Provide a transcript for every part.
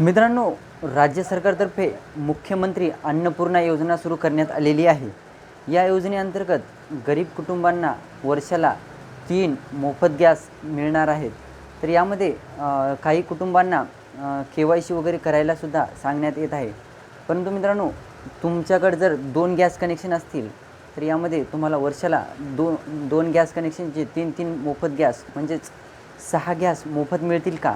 मित्रांनो राज्य सरकारतर्फे मुख्यमंत्री अन्नपूर्णा योजना सुरू करण्यात आलेली आहे. या योजनेअंतर्गत गरीब कुटुंबांना वर्षाला तीन मोफत गॅस मिळणार आहेत. तर यामध्ये काही कुटुंबांना के वाय सी वगैरे करायलासुद्धा सांगण्यात येत आहे. परंतु मित्रांनो तुमच्याकडे जर दोन गॅस कनेक्शन असतील तर यामध्ये तुम्हाला वर्षाला दोन दोन गॅस कनेक्शनचे तीन तीन मोफत गॅस म्हणजेच सहा गॅस मोफत मिळतील का?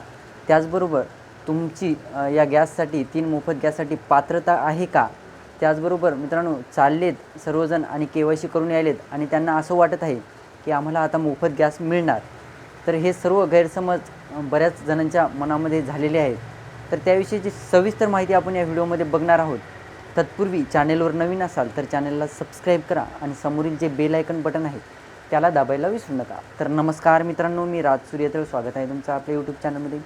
त्याचबरोबर तुमची या गॅससाठी तीन मोफत गॅससाठी पात्रता आहे का? त्याचबरोबर मित्रांनो चाललेत सर्वजण आणि के वाय सी करून यायलेत आणि त्यांना असं वाटत आहे की आम्हाला आता मोफत गॅस मिळणार. तर हे सर्व गैरसमज बऱ्याच जणांच्या मनामध्ये झालेले आहेत. तर त्याविषयीची सविस्तर माहिती आपण या व्हिडिओमध्ये बघणार आहोत. तत्पूर्वी चॅनेलवर नवीन असाल तर चॅनेलला सबस्क्राईब करा आणि समोरील जे बेल आयकन बटन आहे त्याला दाबायला विसरू नका. तर नमस्कार मित्रांनो मी राज सूर्यतळ. स्वागत आहे तुमचं आपल्या यूट्यूब चॅनलमध्ये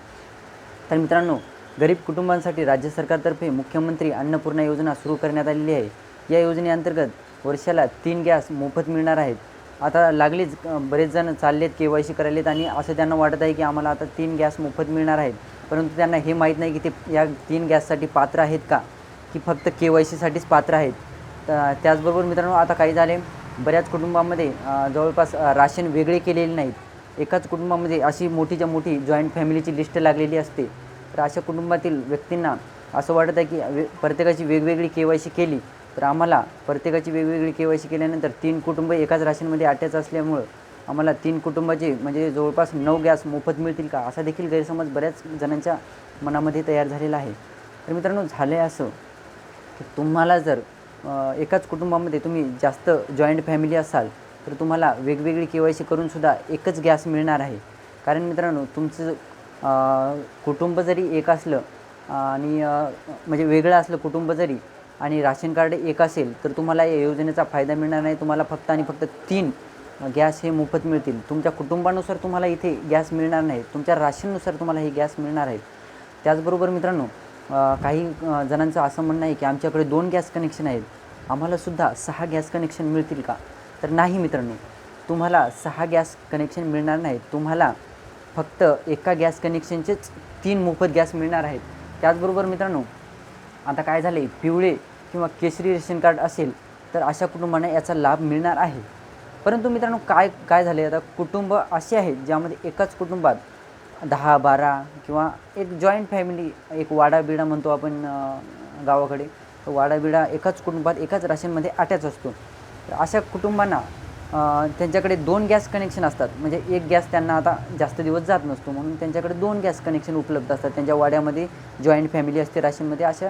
तर मित्रांनो गरीब कुटुंबांसाठी राज्य सरकारतर्फे मुख्यमंत्री अन्नपूर्णा योजना सुरू करण्यात आलेली आहे. या योजनेअंतर्गत वर्षाला तीन गॅस मोफत मिळणार आहेत. आता लागलीच बरेच जण चाललेत के वाय सी करायलेत आणि असं त्यांना वाटत आहे की आम्हाला आता तीन गॅस मोफत मिळणार आहेत. परंतु त्यांना हे माहीत नाही की ते या तीन गॅससाठी पात्र आहेत का की फक्त के वाय सीसाठीच पात्र आहेत. त्याचबरोबर मित्रांनो आता काही झाले. बऱ्याच कुटुंबामध्ये जवळपास राशन वेगळे केलेले नाहीत. एकाच कुटुंबामध्ये अशी मोठीच्या मोठी जॉईंट फॅमिलीची लिस्ट लागलेली असते. तर अशा कुटुंबातील व्यक्तींना असं वाटत आहे की वे प्रत्येकाची वेगवेगळी के वाय सी केली तर आम्हाला प्रत्येकाची वेगवेगळी के वाय सी केल्यानंतर तीन कुटुंब एकाच राशनमध्ये अटॅच असल्यामुळं आम्हाला तीन कुटुंबाचे म्हणजे जवळपास नऊ गॅस मोफत मिळतील का असा देखील गैरसमज बऱ्याच जणांच्या मनामध्ये तयार झालेला आहे. तर मित्रांनो झालं आहे असं की तुम्हाला जर एकाच कुटुंबामध्ये तुम्ही जास्त जॉईंट फॅमिली असाल तर तुम्हाला वेगवेगळी के वाय सी करूनसुद्धा एकच गॅस मिळणार आहे. कारण मित्रांनो तुमचं कुटुंब जरी एक असलं आणि म्हणजे वेगळं असलं कुटुंब जरी आणि राशन कार्ड एक असेल तर तुम्हाला या योजनेचा फायदा मिळणार नाही. तुम्हाला फक्त आणि फक्त तीन गॅस हे मोफत मिळतील. तुमच्या कुटुंबानुसार तुम्हाला इथे गॅस मिळणार नाही. तुमच्या राशननुसार तुम्हाला हे गॅस मिळणार आहेत त्याचबरोबर मित्रांनो काही जणांचं असं म्हणणं आहे की आमच्याकडे दोन गॅस कनेक्शन आहेत. आम्हालासुद्धा सहा गॅस कनेक्शन मिळतील का? तर नाही मित्रांनो तुम्हाला सहा गॅस कनेक्शन मिळणार नाहीत. तुम्हाला फक्त एका गॅस कनेक्शनचेच तीन मोफत गॅस मिळणार आहेत. त्याचबरोबर मित्रांनो आता काय झाले पिवळे किंवा केशरी रेशन कार्ड असेल तर अशा कुटुंबांना याचा लाभ मिळणार आहे. परंतु मित्रांनो काय काय झाले आता कुटुंब असे आहेत ज्यामध्ये एकाच कुटुंबात दहा बारा किंवा एक जॉईंट फॅमिली एक वाडाबिडा म्हणतो आपण गावाकडे. तर वाडाबिडा एकाच कुटुंबात एकाच राशनमध्ये अटॅच असतो. तर अशा कुटुंबांना त्यांच्याकडे दोन गॅस कनेक्शन असतात. म्हणजे एक गॅस त्यांना आता जास्त दिवस जात नसतो म्हणून त्यांच्याकडे दोन गॅस कनेक्शन उपलब्ध असतात. त्यांच्या वाड्यामध्ये जॉईंट फॅमिली असते राशनमध्ये अशा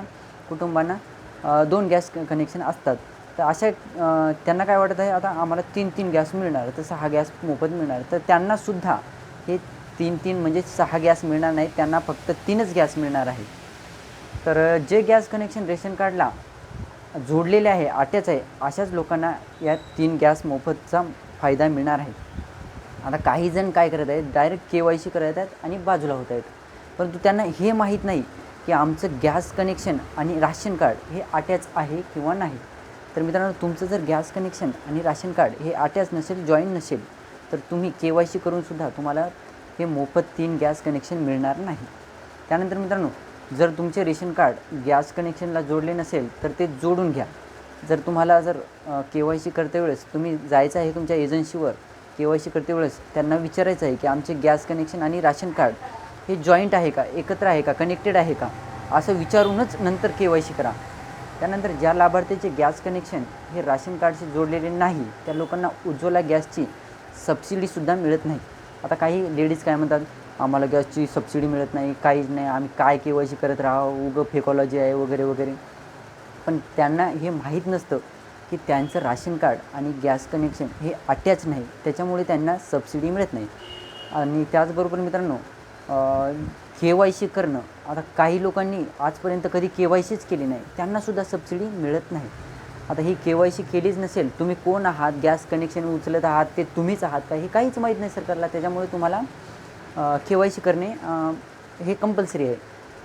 कुटुंबांना दोन गॅस कनेक्शन असतात. तर अशा त्यांना काय वाटत आहे आता आम्हाला तीन तीन गॅस मिळणार तर सहा गॅस मोफत मिळणार. तर त्यांनासुद्धा हे तीन तीन म्हणजे सहा गॅस मिळणार नाही त्यांना फक्त तीनच गॅस मिळणार आहे तर जे गॅस कनेक्शन रेशन कार्डला जोडलेले आहे आट्याच आहे अशाच लोकांना या तीन गॅस मोफतचा फायदा मिळणार आहे. आता काही जण काय करत आहेत डायरेक्ट के वाय सी करत आहेत आणि बाजूला होत आहेत. परंतु त्यांना हे माहीत नाही की आमचं गॅस कनेक्शन आणि राशन कार्ड हे अटॅच आहे किंवा नाही. तर मित्रांनो तुमचं जर गॅस कनेक्शन आणि राशन कार्ड हे अटॅच नसेल जॉईन नसेल तर तुम्ही के वाय सी करूनसुद्धा तुम्हाला हे मोफत तीन गॅस कनेक्शन मिळणार नाही. त्यानंतर मित्रांनो जर तुमचे रेशन कार्ड गॅस कनेक्शनला जोडले नसेल तर ते जोडून घ्या. जर तुम्हाला जर के वाय सी करते वेळेस तुम्ही जायचं आहे तुमच्या एजन्सीवर के वाय सी करते वेळेस त्यांना विचारायचं आहे की आमचे गॅस कनेक्शन आणि राशन कार्ड हे जॉईंट आहे का एकत्र आहे का कनेक्टेड आहे का? असं विचारूनच नंतर के वाय सी करा. त्यानंतर ज्या लाभार्थीचे गॅस कनेक्शन हे राशन कार्डशी जोडलेले नाही त्या लोकांना उज्ज्वला गॅसची सबसिडीसुद्धा मिळत नाही. आता काही लेडीज काय म्हणतात आम्हाला गॅसची सबसिडी मिळत नाही काहीच नाही. आम्ही काय के वाय सी करत राहा उगं फेकॉलॉजी आहे वगैरे वगैरे. पण त्यांना हे माहीत नसतं की त्यांचं राशन कार्ड आणि गॅस कनेक्शन हे अटॅच नाही. त्याच्यामुळे त्यांना सबसिडी मिळत नाही. आणि त्याचबरोबर मित्रांनो के वाय सी करणं. आता काही लोकांनी आजपर्यंत कधी के वाय सीच केली नाही. त्यांनासुद्धा सबसिडी मिळत नाही. आता ही के वाय सी केलीच नसेल तुम्ही कोण आहात? गॅस कनेक्शन उचलत आहात ते तुम्हीच आहात का? हे काहीच माहीत नाही सरकारला. त्याच्यामुळे तुम्हाला के वाय सी करणे हे कंपल्सरी आहे.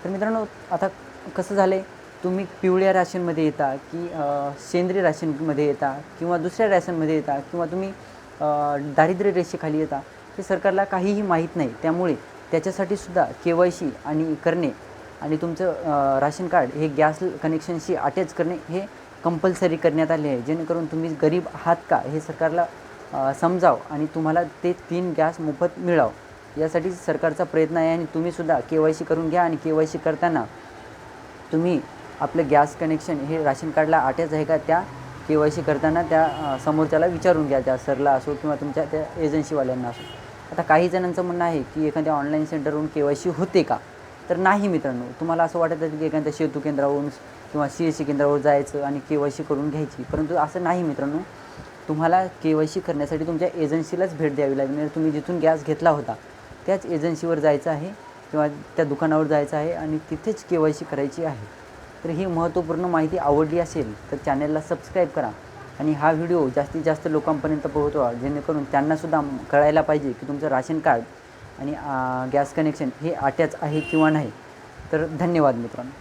तर मित्रांनो आता कसं झालं आहे तुम्ही पिवळ्या राशनमध्ये येता की सेंद्रिय राशनमध्ये येता किंवा दुसऱ्या राशनमध्ये येता किंवा तुम्ही दारिद्र्य रेषेखाली येता हे सरकारला काहीही माहीत नाही. त्यामुळे त्याच्यासाठी सुद्धा के वाय सी आणि करणे आणि तुमचं राशन कार्ड हे गॅस कनेक्शनशी अटॅच करणे हे कंपल्सरी करण्यात आले आहे. जेणेकरून तुम्ही गरीब आहात का हे सरकारला समजाव आणि तुम्हाला ते तीन गॅस मोफत मिळावं. यासाठी सरकारचा प्रयत्न आहे आणि तुम्हीसुद्धा के वाय सी करून घ्या आणि के वाय सी करताना तुम्ही आपलं गॅस कनेक्शन हे राशन कार्डला अटॅच आहे का त्या के वाय सी करताना त्या समोरच्याला विचारून घ्या त्या सरला असो किंवा तुमच्या त्या एजन्सीवाल्यांना असो. आता काही जणांचं म्हणणं आहे की एखाद्या ऑनलाईन सेंटरवरून के वाय सी होते का? तर नाही मित्रांनो. तुम्हाला असं वाटत असेल की एखाद्या सेतू केंद्रावरून किंवा सी एस सी केंद्रावर जायचं आणि के वाय सी करून घ्यायची. परंतु असं नाही मित्रांनो. तुम्हाला के वाय सी करण्यासाठी तुमच्या एजन्सीलाच भेट द्यावी लागेल म्हणजे तुम्ही जिथून गॅस घेतला होता त्याच एजन्सीवर जायचं आहे किंवा त्या दुकानावर जायचं आहे आणि तिथेच के वाय सी करायची आहे. तर ही महत्त्वपूर्ण माहिती आवडली असेल तर चॅनलला सबस्क्राईब करा आणि हा व्हिडिओ जास्तीत जास्त लोकांपर्यंत पोहोचवा जेणेकरून त्यांनासुद्धा कळायला पाहिजे की तुमचं राशन कार्ड आणि गॅस कनेक्शन हे अटॅच आहे किंवा नाही. तर धन्यवाद मित्रांनो.